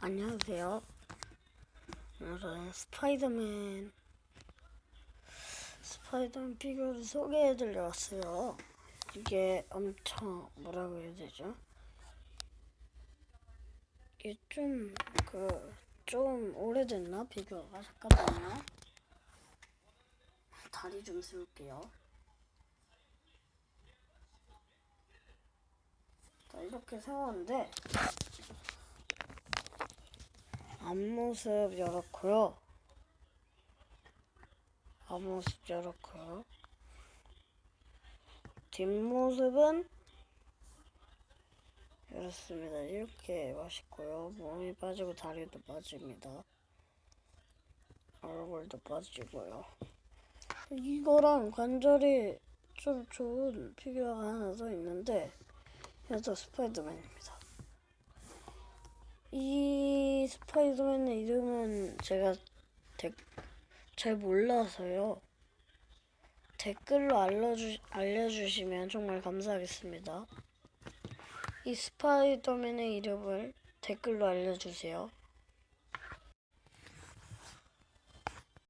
안녕하세요. 오늘은 스파이더맨 스파이더맨 피규어를 소개해드려 왔어요. 이게 엄청 뭐라고 해야 되죠? 이게 좀 그 좀 오래됐나 피규어가 잠깐만요. 다리 좀 세울게요. 자 이렇게 세웠는데 앞모습 이렇고요. 앞모습 이렇고요. 뒷모습은 이렇습니다. 이렇게 맛있고요. 몸이 빠지고 다리도 빠집니다. 얼굴도 빠지고요. 이거랑 관절이 좀 좋은 피규어가 하나 더 있는데 이것도 스파이더맨입니다. 이 스파이더맨의 이름은 제가 데- 잘 몰라서요. 댓글로 알려주, 알려주시면 정말 감사하겠습니다. 이 스파이더맨의 이름을 댓글로 알려주세요.